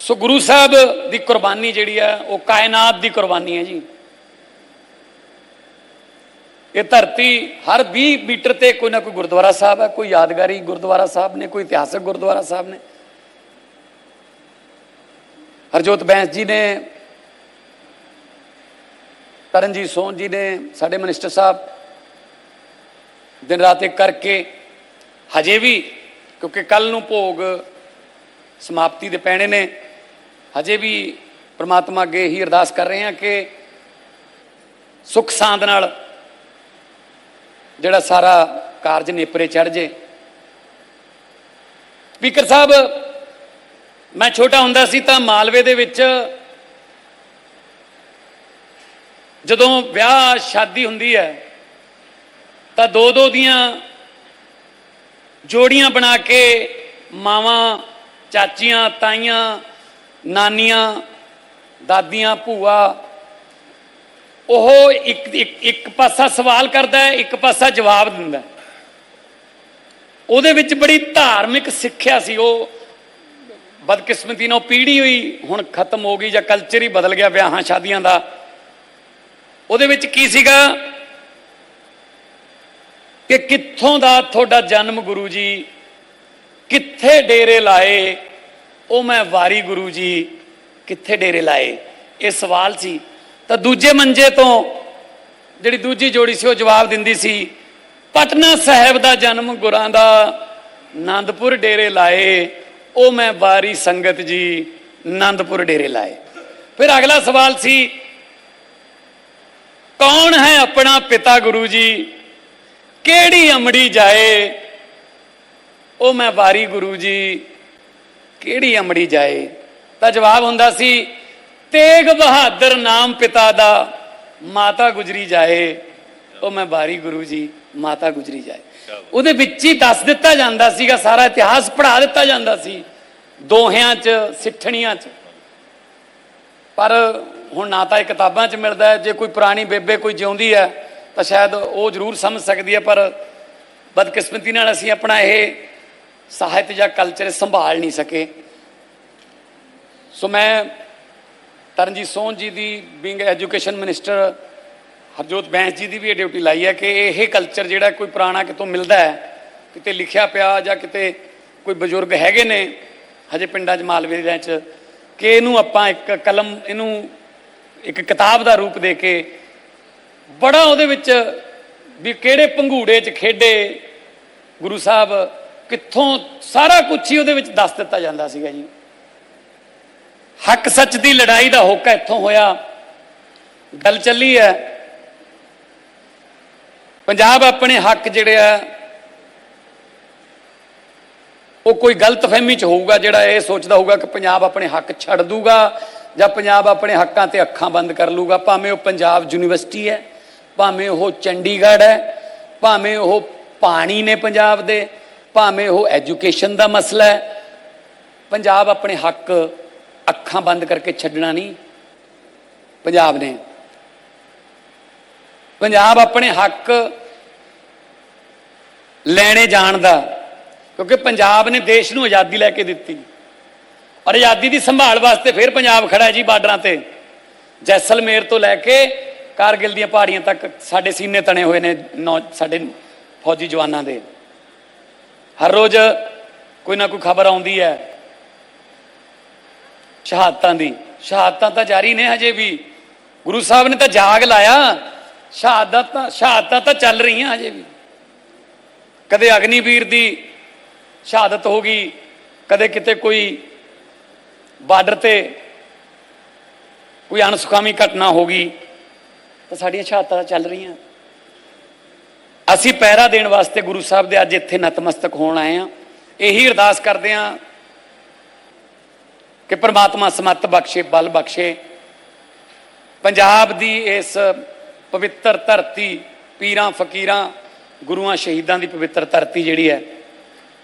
ਸੋ ਗੁਰੂ ਸਾਹਿਬ ਦੀ ਕੁਰਬਾਨੀ ਜਿਹੜੀ ਹੈ ਉਹ ਕਾਇਨਾਤ ਦੀ ਕੁਰਬਾਨੀ ਹੈ ਜੀ। ਇਹ ਧਰਤੀ ਹਰ 20 ਮੀਟਰ ਤੇ ਕੋਈ ਨਾ ਕੋਈ ਗੁਰਦੁਆਰਾ ਸਾਹਿਬ ਹੈ, ਕੋਈ ਯਾਦਗਾਰੀ ਗੁਰਦੁਆਰਾ ਸਾਹਿਬ ਨੇ, ਕੋਈ ਇਤਿਹਾਸਕ ਗੁਰਦੁਆਰਾ ਸਾਹਿਬ ਨੇ। ਹਰਜੋਤ ਬੈਂਸ ਜੀ ਨੇ, ਤਰਨਜੀਤ ਸੋਨ ਜੀ ਨੇ, ਸਾਡੇ ਮਿਨਿਸਟਰ ਸਾਹਿਬ, ਦਿਨ ਰਾਤ ਇੱਕ ਕਰਕੇ ਹਜੇ ਵੀ, ਕਿਉਂਕਿ ਕੱਲ ਨੂੰ ਭੋਗ ਸਮਾਪਤੀ ਦੇ ਪੈਣੇ ਨੇ, ਹਜੇ ਵੀ ਪ੍ਰਮਾਤਮਾ ਅੱਗੇ ਹੀ ਅਰਦਾਸ ਕਰ ਰਹੇ ਹਾਂ ਕਿ ਸੁਖ ਸਾਂਦ ਨਾਲ ਜਿਹੜਾ ਸਾਰਾ ਕਾਰਜ ਨੇਪਰੇ ਚੜ ਜੇ। ਸਪੀਕਰ ਸਾਹਿਬ, ਮੈਂ ਛੋਟਾ ਹੁੰਦਾ ਸੀ ਤਾਂ ਮਾਲਵੇ ਦੇ ਵਿੱਚ ਜਦੋਂ ਵਿਆਹ ਸ਼ਾਦੀ ਹੁੰਦੀ ਹੈ, ਤਾਂ ਦੋ ਦੋ ਦੀਆਂ ਜੋੜੀਆਂ ਬਣਾ ਕੇ ਮਾਵਾਂ, ਚਾਚੀਆਂ, ਤਾਈਆਂ, ਨਾਨੀਆਂ, ਦਾਦੀਆਂ, ਭੂਆ ਉਹ ਇੱਕ ਇੱਕ ਪਾਸਾ ਸਵਾਲ ਕਰਦਾ ਹੈ, ਇੱਕ ਪਾਸਾ ਜਵਾਬ ਦਿੰਦਾ ਉਹਦੇ ਵਿੱਚ ਬੜੀ ਧਾਰਮਿਕ ਸਿੱਖਿਆ ਸੀ। ਉਹ ਬਦਕਿਸਮਤੀ ਨਾਲ ਉਹ ਪੀੜ੍ਹੀ ਹੋਈ, ਹੁਣ ਖਤਮ ਹੋ ਗਈ ਜਾਂ ਕਲਚਰ ਹੀ ਬਦਲ ਗਿਆ ਵਿਆਹਾਂ ਸ਼ਾਦੀਆਂ ਦਾ। ਉਹਦੇ ਵਿੱਚ ਕੀ ਸੀਗਾ? ਕਿ ਕਿੱਥੋਂ ਦਾ ਤੁਹਾਡਾ ਜਨਮ ਗੁਰੂ ਜੀ? ਕਿੱਥੇ ਡੇਰੇ ਲਾਏ? ਉਹ ਮੈਂ ਵਾਰੀ ਗੁਰੂ ਜੀ, ਕਿੱਥੇ ਡੇਰੇ ਲਾਏ? ਇਹ ਸਵਾਲ ਸੀ। ਤਾਂ ਦੂਜੇ ਮੰਜੇ ਤੋਂ ਜਿਹੜੀ ਦੂਜੀ ਜੋੜੀ ਸੀ, ਉਹ ਜਵਾਬ ਦਿੰਦੀ ਸੀ, ਪਟਨਾ ਸਾਹਿਬ ਦਾ ਜਨਮ ਗੁਰਾਂ ਦਾ ਆਨੰਦਪੁਰ ਡੇਰੇ ਲਾਏ, ਉਹ ਮੈਂ ਵਾਰੀ ਸੰਗਤ ਜੀ ਆਨੰਦਪੁਰ ਡੇਰੇ ਲਾਏ। ਫਿਰ ਅਗਲਾ ਸਵਾਲ ਸੀ, ਕੌਣ ਹੈ ਆਪਣਾ ਪਿਤਾ ਗੁਰੂ ਜੀ? ਕਿਹੜੀ ਅਮੜੀ ਜਾਏ? ਉਹ ਮੈਂ ਵਾਰੀ ਗੁਰੂ ਜੀ, ਕਿਹੜੀ ਅਮੜੀ ਜਾਏ? ਤਾਂ ਜਵਾਬ ਹੁੰਦਾ ਸੀ ਤੇਗ ਬਹਾਦਰ ਨਾਮ ਪਿਤਾ ਦਾ ਮਾਤਾ ਗੁਜਰੀ ਜਾਏ ਉਹ ਮੈਂ ਵਾਰੀ ਗੁਰੂ ਜੀ ਮਾਤਾ ਗੁਜਰੀ ਜਾਏ। ਉਹਦੇ ਵਿੱਚ ਹੀ ਦੱਸ ਦਿੱਤਾ ਜਾਂਦਾ ਸੀਗਾ ਸਾਰਾ ਇਤਿਹਾਸ ਪੜ੍ਹਾ ਦਿੱਤਾ ਜਾਂਦਾ ਸੀ ਦੋਹਿਆਂ 'ਚ ਸਿੱਠਣੀਆਂ 'ਚ। ਪਰ ਹੁਣ ਨਾ ਤਾਂ ਇਹ ਕਿਤਾਬਾਂ 'ਚ ਮਿਲਦਾ ਹੈ ਜੇ ਕੋਈ ਪੁਰਾਣੀ ਬੇਬੇ ਕੋਈ ਜਿਉਂਦੀ ਹੈ ਤਾਂ ਸ਼ਾਇਦ ਉਹ ਜ਼ਰੂਰ ਸਮਝ ਸਕਦੀ ਹੈ ਪਰ ਬਦਕਿਸਮਤੀ ਨਾਲ ਅਸੀਂ ਆਪਣਾ ਇਹ ਸਾਹਿਤ ਜਾਂ ਕਲਚਰ ਸੰਭਾਲ ਨਹੀਂ ਸਕੇ। ਸੋ ਮੈਂ ਤਰਨਜੀਤ ਸੋਹਨ ਜੀ ਦੀ ਬਿੰਗ ਐਜੂਕੇਸ਼ਨ ਮਿਨਿਸਟਰ ਹਰਜੋਤ ਬੈਂਸ ਜੀ ਦੀ ਵੀ ਇਹ ਡਿਊਟੀ ਲਾਈ ਹੈ ਕਿ ਇਹ ਕਲਚਰ ਜਿਹੜਾ ਕੋਈ ਪੁਰਾਣਾ ਕਿਤੋਂ ਮਿਲਦਾ ਹੈ, ਕਿਤੇ ਲਿਖਿਆ ਪਿਆ ਜਾਂ ਕਿਤੇ ਕੋਈ ਬਜ਼ੁਰਗ ਹੈਗੇ ਨੇ, ਹਜੇ ਪਿੰਡਾਂ 'ਚ ਮਾਲਵੇ ਦੇ 'ਚ ਕਿ ਇਹਨੂੰ ਆਪਾਂ ਇੱਕ ਕਲਮ, ਇਹਨੂੰ ਇੱਕ ਕਿਤਾਬ ਦਾ ਰੂਪ ਦੇ ਕੇ ਬੜਾ ਉਹਦੇ ਵਿੱਚ ਵੀ ਕਿਹੜੇ ਪੰਘੂੜੇ 'ਚ ਖੇਡੇ, ਗੁਰੂ ਸਾਹਿਬ ਕਿੱਥੋਂ ਸਾਰਾ ਕੁਝ ਹੀ ਉਹਦੇ ਵਿੱਚ ਦੱਸ ਦਿੱਤਾ ਜਾਂਦਾ ਸੀਗਾ ਜੀ। ਹੱਕ ਸੱਚ ਦੀ ਲੜਾਈ ਦਾ ਹੋਕਾ ਇੱਥੋਂ ਹੋਇਆ। ਗੱਲ ਚੱਲੀ ਹੈ ਪੰਜਾਬ ਆਪਣੇ ਹੱਕ ਜਿਹੜੇ ਆ, ਉਹ ਕੋਈ ਗਲਤਫਹਿਮੀ ਚ ਹੋਊਗਾ ਜਿਹੜਾ ਇਹ ਸੋਚਦਾ ਹੋਊਗਾ ਕਿ ਪੰਜਾਬ ਆਪਣੇ ਹੱਕ ਛੱਡ ਦੂਗਾ ਜਾਂ ਪੰਜਾਬ ਆਪਣੇ ਹੱਕਾਂ ਤੇ ਅੱਖਾਂ ਬੰਦ ਕਰ ਲੂਗਾ। ਭਾਵੇਂ ਉਹ ਪੰਜਾਬ ਯੂਨੀਵਰਸਿਟੀ ਹੈ ਭਾਵੇਂ ਉਹ ਚੰਡੀਗੜ੍ਹ ਹੈ ਭਾਵੇਂ ਉਹ ਪਾਣੀ ਨੇ ਪੰਜਾਬ ਦੇ, ਭਾਵੇਂ ਉਹ ਐਜੂਕੇਸ਼ਨ ਦਾ ਮਸਲਾ ਹੈ ਪੰਜਾਬ ਆਪਣੇ ਹੱਕ ਅੱਖਾਂ ਬੰਦ ਕਰਕੇ ਛੱਡਣਾ ਨਹੀਂ। ਪੰਜਾਬ ਨੇ। ਪੰਜਾਬ ਆਪਣੇ ਹੱਕ ਲੈਣੇ ਜਾਣ ਦਾ, ਕਿਉਂਕਿ ਪੰਜਾਬ ਨੇ ਦੇਸ਼ ਨੂੰ ਆਜ਼ਾਦੀ ਲੈ ਕੇ ਦਿੱਤੀ। ਔਰ ਆਜ਼ਾਦੀ ਦੀ ਸੰਭਾਲ ਵਾਸਤੇ ਫਿਰ ਪੰਜਾਬ ਖੜਾ ਹੈ ਜੀ ਬਾਰਡਰਾਂ ਤੇ। ਜੈਸਲਮੇਰ ਤੋਂ ਲੈ ਕੇ ਕਾਰਗਿਲ ਦੀਆਂ ਪਹਾੜੀਆਂ ਤੱਕ ਸਾਡੇ ਸੀਨੇ ਤਣੇ ਹੋਏ ਨੇ ਨੌ, ਸਾਡੇ ਫੌਜੀ ਜਵਾਨਾਂ ਦੇ। ਹਰ ਰੋਜ਼ ਕੋਈ ਨਾ ਕੋਈ ਖਬਰ ਆਉਂਦੀ ਹੈ। ਸ਼ਹਾਦਤਾਂ ਦੀ। ਸ਼ਹਾਦਤਾਂ ਤਾਂ ਜਾਰੀ ਨੇ ਹਜੇ ਵੀ। ਗੁਰੂ ਸਾਹਿਬ ਨੇ ਤਾਂ ਜਾਗ ਲਾਇਆ। ਸ਼ਹਾਦਤਾਂ ਸ਼ਹਾਦਤਾਂ ਤਾਂ ਚੱਲ ਰਹੀਆਂ ਹਜੇ ਵੀ। ਕਦੇ ਅਗਨੀਵੀਰ ਦੀ ਸ਼ਹਾਦਤ ਹੋ ਗਈ। ਕਦੇ ਕਿਤੇ ਕੋਈ ਬਾਰਡਰ ਤੇ ਕੋਈ ਅਣਸੁਖਾਵੀ ਘਟਨਾ ਹੋ ਗਈ। ਤਾਂ ਸਾਡੀਆਂ ਸ਼ਹਾਦਤਾਂ ਚੱਲ ਰਹੀਆਂ। ਅਸੀਂ ਪਹਿਰਾ ਦੇਣ ਵਾਸਤੇ ਗੁਰੂ ਸਾਹਿਬ ਦੇ ਅੱਜ ਇੱਥੇ ਨਤਮਸਤਕ ਹੋਣ ਆਏ ਆ ਇਹੀ ਅਰਦਾਸ ਕਰਦੇ ਆ ਕਿ ਪ੍ਰਮਾਤਮਾ ਸਮੱਤ ਬਖਸ਼ੇ, ਬਲ ਬਖਸ਼ੇ। ਪੰਜਾਬ ਦੀ ਇਸ ਪਵਿੱਤਰ ਧਰਤੀ, ਪੀਰਾਂ, ਫਕੀਰਾਂ, ਗੁਰੂਆਂ, ਸ਼ਹੀਦਾਂ ਦੀ ਪਵਿੱਤਰ ਧਰਤੀ ਜਿਹੜੀ ਹੈ,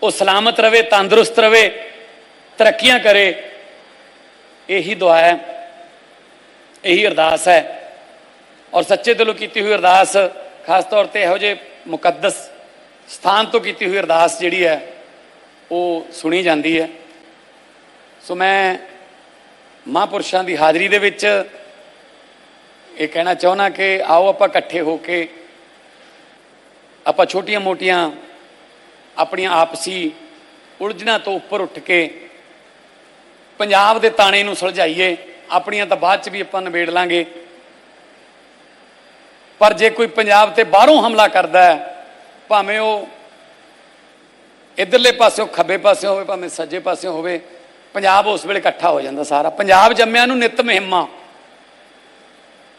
ਉਹ ਸਲਾਮਤ ਰਵੇ, ਤੰਦਰੁਸਤ ਰਵੇ, ਤਰੱਕੀਆਂ ਕਰੇ, ਇਹੀ ਦੁਆ ਹੈ, ਇਹੀ ਅਰਦਾਸ ਹੈ। ਔਰ ਸੱਚੇ ਦਿਲੋਂ ਕੀਤੀ ਹੋਈ ਅਰਦਾਸ, ਖਾਸ ਤੌਰ ਤੇ ਇਹੋ ਜਿਹੇ ਮੁਕੱਦਸ ਸਥਾਨ ਤੋਂ ਕੀਤੀ ਹੋਈ ਅਰਦਾਸ ਜਿਹੜੀ ਹੈ, ਉਹ ਸੁਣੀ ਜਾਂਦੀ ਹੈ। ਸੋ ਮੈਂ ਮਹਾਂਪੁਰਸ਼ਾਂ ਦੀ ਹਾਜ਼ਰੀ ਦੇ ਵਿੱਚ ਇਹ ਕਹਿਣਾ ਚਾਹੁੰਦਾ ਕਿ ਆਓ ਆਪਾਂ ਇਕੱਠੇ ਹੋ ਕੇ ਆਪਾਂ ਛੋਟੀਆਂ-ਮੋਟੀਆਂ ਆਪਣੀਆਂ ਆਪਸੀ ਉਲਝਣਾਂ ਤੋਂ ਉੱਪਰ ਉੱਠ ਕੇ ਪੰਜਾਬ ਦੇ ਤਾਣੇ ਨੂੰ ਸੁਲਝਾਈਏ, ਆਪਣੀਆਂ ਤਾਂ ਬਾਅਦ ਚ ਵੀ ਆਪਾਂ ਨਿਬੇੜ ਲਾਂਗੇ। ਪਰ ਜੇ ਕੋਈ ਪੰਜਾਬ ਤੇ ਬਾਹਰੋਂ ਹਮਲਾ ਕਰਦਾ ਹੈ, ਭਾਵੇਂ ਉਹ ਇਧਰਲੇ ਪਾਸਿਓਂ ਖੱਬੇ ਪਾਸਿਓਂ ਹੋਵੇ, ਭਾਵੇਂ ਸੱਜੇ ਪਾਸਿਓਂ ਹੋਵੇ ਪੰਜਾਬ ਉਸ ਵੇਲੇ ਇਕੱਠਾ ਹੋ ਜਾਂਦਾ ਸਾਰਾ ਪੰਜਾਬ ਜੰਮਿਆਂ ਨੂੰ ਨਿਤ ਮਹਿਮਾ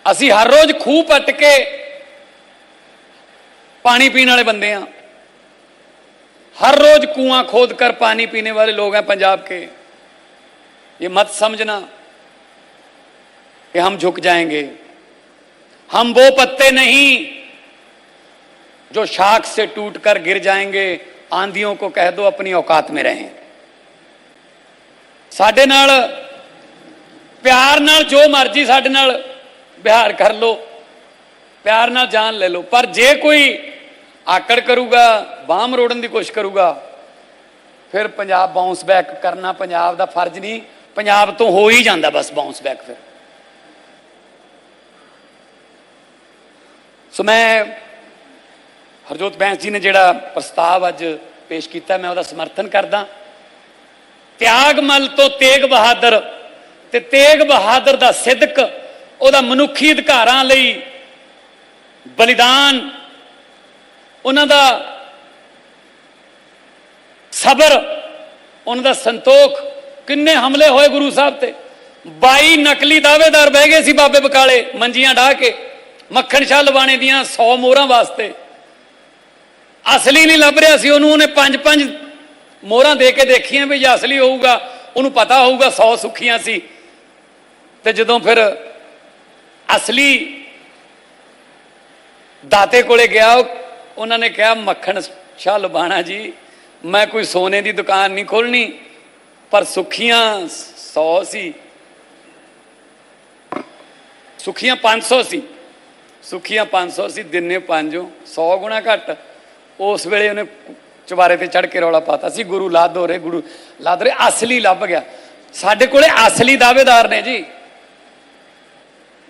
ਅਸੀਂ ਹਰ ਰੋਜ਼ ਖੂਹ ਪੱਟ ਕੇ ਪਾਣੀ ਪੀਣ ਵਾਲੇ ਬੰਦੇ ਆ हर रोज कुआं खोद कर पानी पीने वाले लोग हैं पंजाब के ये मत समझना कि हम झुक जाएंगे हम वो पत्ते नहीं जो शाख से टूटकर गिर जाएंगे आंधियों को कह दो अपनी औकात में रहें ਸਾਡੇ ਨਾਲ, ਪਿਆਰ ਨਾਲ ਜੋ ਮਰਜ਼ੀ ਸਾਡੇ ਨਾਲ ਵਿਹਾਰ ਕਰ ਲੋ ਪਿਆਰ ਨਾਲ ਜਾਨ ਲੈ ਲਓ। ਪਰ ਜੇ ਕੋਈ ਆਕੜ ਕਰੂਗਾ, ਬਾਹ ਮਰੋੜਨ ਦੀ ਕੋਸ਼ਿਸ਼ ਕਰੂਗਾ, ਫਿਰ ਪੰਜਾਬ ਬਾਉਂਸ ਬੈਕ ਕਰਨਾ ਪੰਜਾਬ ਦਾ ਫਰਜ਼ ਨਹੀਂ। ਪੰਜਾਬ ਤੋਂ ਹੋ ਹੀ ਜਾਂਦਾ ਬਸ ਬਾਉਂਸ ਬੈਕ ਫਿਰ। ਸੋ ਮੈਂ ਹਰਜੋਤ ਬੈਂਸ ਜੀ ਨੇ ਜਿਹੜਾ ਪ੍ਰਸਤਾਵ ਅੱਜ ਪੇਸ਼ ਕੀਤਾ, ਮੈਂ ਉਹਦਾ ਸਮਰਥਨ ਕਰਦਾ। ਤਿਆਗਮਲ ਤੋਂ ਤੇਗ ਬਹਾਦਰ ਤੇ ਤੇਗ ਬਹਾਦਰ ਦਾ ਸਿੱਧਕ, ਉਹਦਾ ਮਨੁੱਖੀ ਅਧਿਕਾਰਾਂ ਲਈ ਬਲੀਦਾਨ, ਉਹਨਾਂ ਦਾ ਸਬਰ, ਉਹਨਾਂ ਦਾ ਸੰਤੋਖ। ਕਿੰਨੇ ਹਮਲੇ ਹੋਏ ਗੁਰੂ ਸਾਹਿਬ ਤੇ। 22 ਨਕਲੀ ਦਾਅਵੇਦਾਰ ਬਹਿ ਗਏ ਸੀ ਬਾਬੇ ਬਕਾਲੇ, ਮੰਜੀਆਂ ਢਾ ਕੇ, ਮੱਖਣ ਸ਼ਾਹ ਲਵਾਣੇ ਦੀਆਂ 100 ਮੋਹਰਾਂ ਵਾਸਤੇ। ਅਸਲੀ ਨਹੀਂ ਲੱਭ ਰਿਹਾ ਸੀ ਉਹਨੂੰ, ਉਹਨੇ ਪੰਜ ਪੰਜ ਮੋਹਰਾਂ ਦੇ ਕੇ ਦੇਖੀਆਂ ਵੀ ਜੇ ਅਸਲੀ ਹੋਊਗਾ, ਉਹਨੂੰ ਪਤਾ ਹੋਊਗਾ 100 ਸੁੱਖੀਆਂ ਸੀ। ਤੇ ਜਦੋਂ ਫਿਰ ਅਸਲੀ ਦਾਤੇ ਕੋਲੇ ਗਿਆ, ਉਹਨਾਂ ਨੇ ਕਿਹਾ, ਮੱਖਣ ਸ਼ਾਹ ਲੁਬਾਣਾ ਜੀ, ਮੈਂ ਕੋਈ ਸੋਨੇ ਦੀ ਦੁਕਾਨ ਨਹੀਂ ਖੋਲਣੀ ਪਰ ਸੁੱਖੀਆਂ 100 ਸੀ। ਸੁੱਖੀਆਂ 500 ਸੀ ਸੁੱਖੀਆਂ 500 ਸੀ ਦਿਨੇ ਪੰਜੋ 100 ਗੁਣਾ ਘੱਟ। ਉਸ ਵੇਲੇ ਉਹਨੇ ਚੁਬਾਰੇ ਤੇ ਚੜ ਕੇ ਰੌਲਾ ਪਾਤਾ ਸੀ, ਗੁਰੂ ਲਾਦੋ ਰੇ ਗੁਰੂ ਲਾਦ ਰੇ ਅਸਲੀ ਲੱਭ ਗਿਆ। ਸਾਡੇ ਕੋਲੇ ਅਸਲੀ ਦਾਅਵੇਦਾਰ ਨੇ ਜੀ।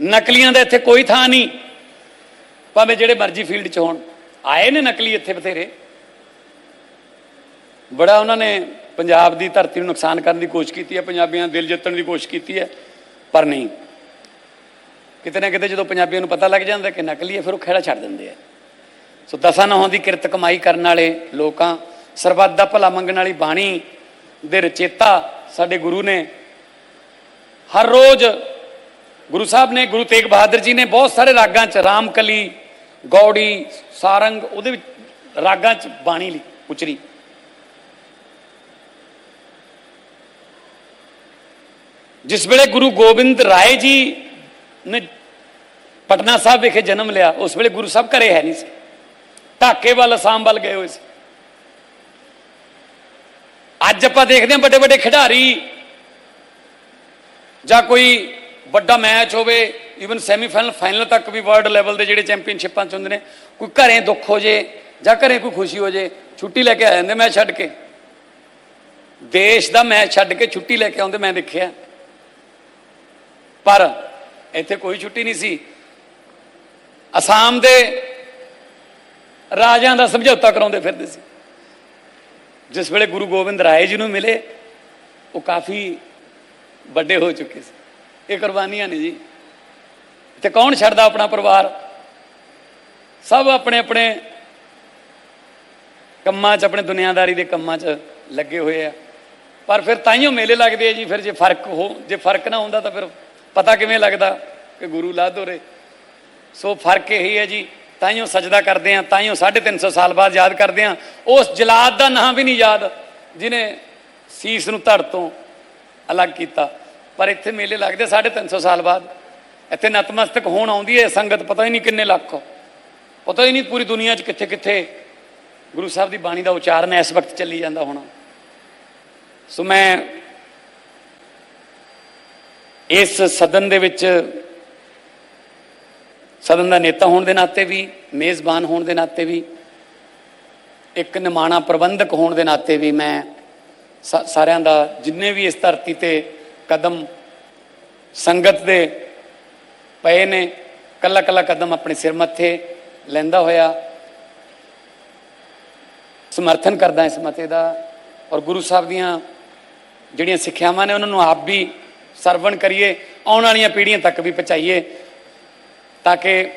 ਨਕਲੀਆਂ ਦਾ ਇੱਥੇ ਕੋਈ ਥਾਂ ਨਹੀਂ। ਭਾਵੇਂ ਜਿਹੜੇ ਮਰਜ਼ੀ ਫੀਲਡ 'ਚ ਹੋਣ। ਆਏ ਨੇ ਨਕਲੀ ਇੱਥੇ ਬਥੇਰੇ। ਬੜਾ ਉਹਨਾਂ ਨੇ ਪੰਜਾਬ ਦੀ ਧਰਤੀ ਨੂੰ ਨੁਕਸਾਨ ਕਰਨ ਦੀ ਕੋਸ਼ਿਸ਼ ਕੀਤੀ ਹੈ, ਪੰਜਾਬੀਆਂ ਦਿਲ ਜਿੱਤਣ ਦੀ ਕੋਸ਼ਿਸ਼ ਕੀਤੀ ਹੈ, ਪਰ ਨਹੀਂ। ਕਿਤੇ ਨਾ ਕਿਤੇ ਜਦੋਂ ਪੰਜਾਬੀਆਂ ਨੂੰ ਪਤਾ ਲੱਗ ਜਾਂਦਾ ਕਿ ਨਕਲੀ ਹੈ, ਫਿਰ ਉਹ ਖੇੜਾ ਛੱਡ ਦਿੰਦੇ ਆ। ਸੋ ਦਸਾਂ ਨੌਹਾਂ ਦੀ ਕਿਰਤ ਕਮਾਈ ਕਰਨ ਵਾਲੇ ਲੋਕਾਂ, ਸਰਬੱਤ ਦਾ ਭਲਾ ਮੰਗਣ ਵਾਲੀ ਬਾਣੀ ਦੇ ਰਚੇਤਾ ਸਾਡੇ ਗੁਰੂ ਨੇ। ਹਰ ਰੋਜ਼ ਗੁਰੂ ਸਾਹਿਬ ਨੇ, ਗੁਰੂ ਤੇਗ ਬਹਾਦਰ ਜੀ ਨੇ ਬਹੁਤ ਸਾਰੇ ਰਾਗਾਂ 'ਚ, ਰਾਮਕਲੀ, ਗੌੜੀ, ਸਾਰੰਗ, ਉਹਦੇ ਵਿੱਚ ਰਾਗਾਂ 'ਚ ਬਾਣੀ ਲਈ ਉਚਰੀ। ਜਿਸ ਵੇਲੇ ਗੁਰੂ ਗੋਬਿੰਦ ਰਾਏ ਜੀ ਨੇ ਪਟਨਾ ਸਾਹਿਬ ਵਿਖੇ ਜਨਮ ਲਿਆ, ਉਸ ਵੇਲੇ ਗੁਰੂ ਸਾਹਿਬ ਘਰੇ ਹੈ ਨਹੀਂ ਸੀ। ਢਾਕੇ ਵੱਲ ਅਸਾਮ ਵੱਲ ਗਏ ਹੋਏ ਸੀ। ਅੱਜ ਆਪਾਂ ਦੇਖਦੇ ਹਾਂ ਵੱਡੇ ਵੱਡੇ ਖਿਡਾਰੀ ਜਾਂ ਕੋਈ ਵੱਡਾ ਮੈਚ ਹੋਵੇ ਈਵਨ ਸੈਮੀਫਾਈਨਲ ਫਾਈਨਲ ਤੱਕ ਵੀ ਵਰਲਡ ਲੈਵਲ ਦੇ ਜਿਹੜੇ ਚੈਂਪੀਅਨਸ਼ਿਪਾਂ ਚ ਹੁੰਦੇ ਨੇ, ਕੋਈ ਘਰੇ ਦੁੱਖ ਹੋ ਜੇ ਜਾਂ ਘਰੇ ਕੋਈ ਖੁਸ਼ੀ ਹੋ ਜੇ, ਛੁੱਟੀ ਲੈ ਕੇ ਆ ਜਾਂਦੇ ਮੈਚ ਛੱਡ ਕੇ। ਦੇਸ਼ ਦਾ ਮੈਚ ਛੱਡ ਕੇ ਛੁੱਟੀ ਲੈ ਕੇ ਆਉਂਦੇ ਮੈਂ ਦੇਖਿਆ। ਪਰ ਇੱਥੇ ਕੋਈ ਛੁੱਟੀ ਨਹੀਂ ਸੀ। ਅਸਾਮ ਦੇ ਰਾਜਿਆਂ ਦਾ ਸਮਝੌਤਾ ਕਰਾਉਂਦੇ ਫਿਰਦੇ ਸੀ। ਜਿਸ ਵੇਲੇ ਗੁਰੂ ਗੋਬਿੰਦ ਰਾਏ ਜੀ ਨੂੰ ਮਿਲੇ, ਉਹ ਕਾਫੀ ਵੱਡੇ ਹੋ ਚੁੱਕੇ ਸੀ। ਇਹ ਕੁਰਬਾਨੀਆਂ ਨੇ ਜੀ। ਤੇ ਕੌਣ ਛੱਡਦਾ ਆਪਣਾ ਪਰਿਵਾਰ? ਸਭ ਆਪਣੇ ਆਪਣੇ ਕੰਮਾਂ 'ਚ, ਆਪਣੇ ਦੁਨੀਆਦਾਰੀ ਦੇ ਕੰਮਾਂ 'ਚ ਲੱਗੇ ਹੋਏ ਆ। ਪਰ ਫਿਰ ਤਾਈਓ ਮੇਲੇ ਲੱਗਦੇ ਆ ਜੀ। ਫਿਰ ਜੇ ਫ਼ਰਕ ਹੋ, ਜੇ ਫ਼ਰਕ ਨਾ ਹੁੰਦਾ ਤਾਂ ਫਿਰ ਪਤਾ ਕਿਵੇਂ ਲੱਗਦਾ ਕਿ ਗੁਰੂ ਲਾਧੋ ਰੇ। ਸੋ ਫ਼ਰਕ ਇਹੀ ਹੈ ਜੀ ਤਾਈਓ ਸਜਦਾ ਕਰਦੇ ਆ, ਤਾਈਓ 350 ਸਾਲ ਬਾਅਦ ਯਾਦ ਕਰਦੇ ਆ। ਉਸ ਜਲਾਦ ਦਾ ਨਾਂ ਵੀ ਨਹੀਂ ਯਾਦ, ਜਿਨੇ ਸੀਸ ਨੂੰ ਧੜ ਤੋਂ ਅਲੱਗ ਕੀਤਾ। ਪਰ ਇੱਥੇ ਮੇਲੇ ਲੱਗਦੇ 350 ਸਾਲ ਬਾਅਦ। ਇੱਥੇ ਨਤਮਸਤਕ ਹੋਣ ਆਉਂਦੀ ਹੈ ਸੰਗਤ ਪਤਾ ਹੀ ਨਹੀਂ ਕਿੰਨੇ ਲੱਖ ਪਤਾ ਹੀ ਨਹੀਂ ਪੂਰੀ ਦੁਨੀਆ 'ਚ ਕਿੱਥੇ ਕਿੱਥੇ ਗੁਰੂ ਸਾਹਿਬ ਦੀ ਬਾਣੀ ਦਾ ਉਚਾਰਨ ਇਸ ਵਕਤ ਚੱਲੀ ਜਾਂਦਾ ਹੋਣਾ। ਸੋ ਮੈਂ ਇਸ ਸਦਨ ਦੇ ਵਿੱਚ ਸਦਨ ਦਾ ਨੇਤਾ ਹੋਣ ਦੇ ਨਾਤੇ ਵੀ, ਮੇਜ਼ਬਾਨ ਹੋਣ ਦੇ ਨਾਤੇ ਵੀ, ਇੱਕ ਨਿਮਾਣਾ ਪ੍ਰਬੰਧਕ ਹੋਣ ਦੇ ਨਾਤੇ ਵੀ ਮੈਂ ਸਾ- ਸਾਰਿਆਂ ਦਾ ਜਿੰਨੇ ਵੀ ਇਸ ਧਰਤੀ ਤੇ ਕਦਮ ਸੰਗਤ ਦੇ ਪਏ ਨੇ ਕੱਲਾ ਕੱਲਾ ਕਦਮ ਆਪਣੇ ਸਿਰ ਮੱਥੇ ਲੈਂਦਾ ਹੋਇਆ, ਸਮਰਥਨ ਕਰਦਾ ਇਸ ਮਤੇ ਦਾ ਔਰ ਗੁਰੂ ਸਾਹਿਬ ਦੀਆਂ ਜਿਹੜੀਆਂ ਸਿੱਖਿਆਵਾਂ ਨੇ, ਉਹਨਾਂ ਨੂੰ ਆਪ ਵੀ ਸਰਵਣ ਕਰੀਏ, ਆਉਣ ਵਾਲੀਆਂ ਪੀੜ੍ਹੀਆਂ ਤੱਕ ਵੀ ਪਹੁੰਚਾਈਏ। ਤਾਂ ਕਿ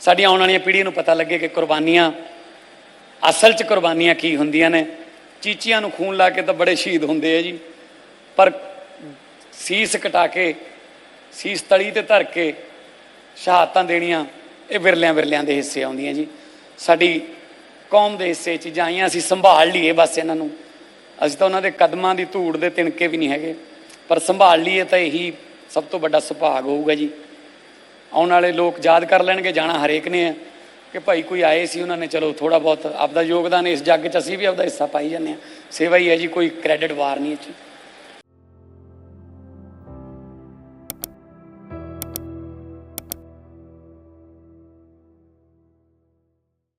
ਸਾਡੀ ਆਉਣ ਵਾਲੀਆਂ ਪੀੜ੍ਹੀਆਂ ਨੂੰ ਪਤਾ ਲੱਗੇ ਕਿ ਕੁਰਬਾਨੀਆਂ, ਅਸਲ 'ਚ ਕੁਰਬਾਨੀਆਂ ਕੀ ਹੁੰਦੀਆਂ ਨੇ। ਚੀਚੀਆਂ ਨੂੰ ਖੂਨ ਲਾ ਕੇ ਤਾਂ ਬੜੇ ਸ਼ਹੀਦ ਹੁੰਦੇ ਆ ਜੀ। ਪਰ ਸੀਸ ਕਟਾ ਕੇ, ਸੀਸ ਤਲੀ ਤੇ ਧਰ ਕੇ ਸ਼ਹਾਦਤਾਂ ਦੇਣੀਆਂ, ਇਹ ਵਿਰਲਿਆਂ ਵਿਰਲਿਆਂ ਦੇ ਹਿੱਸੇ ਆਉਂਦੀਆਂ ਜੀ। ਸਾਡੀ ਕੌਮ ਦੇ ਹਿੱਸੇ 'ਚ ਚੀਜ਼ਾਂ ਆਈਆਂ ਅਸੀਂ ਸੰਭਾਲ ਲਈਏ ਬਸ ਇਹਨਾਂ ਨੂੰ। ਅਸੀਂ ਤਾਂ ਉਹਨਾਂ ਦੇ ਕਦਮਾਂ ਦੀ ਧੂੜ ਦੇ ਤਿਣਕੇ ਵੀ ਨਹੀਂ ਹੈਗੇ। ਪਰ ਸੰਭਾਲ ਲਈਏ ਤਾਂ ਇਹੀ ਸਭ ਤੋਂ ਵੱਡਾ ਸੁਭਾਗ ਹੋਊਗਾ ਜੀ। ਆਉਣ ਵਾਲੇ ਲੋਕ ਯਾਦ ਕਰ ਲੈਣਗੇ, ਜਾਣਾ ਹਰੇਕ ਨੇ। ਹੈ ਕਿ ਭਾਈ ਕੋਈ ਆਏ ਸੀ, ਉਹਨਾਂ ਨੇ ਚਲੋ ਥੋੜਾ ਬਹੁਤ ਆਪਦਾ ਯੋਗਦਾਨ ਇਸ ਜੱਗ 'ਚ ਅਸੀਂ ਵੀ ਆਪਦਾ ਹਿੱਸਾ ਪਾਈ ਜਾਂਦੇ ਹਾਂ। ਸੇਵਾ ਹੀ ਹੈ ਜੀ, ਕੋਈ ਕ੍ਰੈਡਿਟ ਵਾਰ ਨਹੀਂ ਇਹ 'ਚ।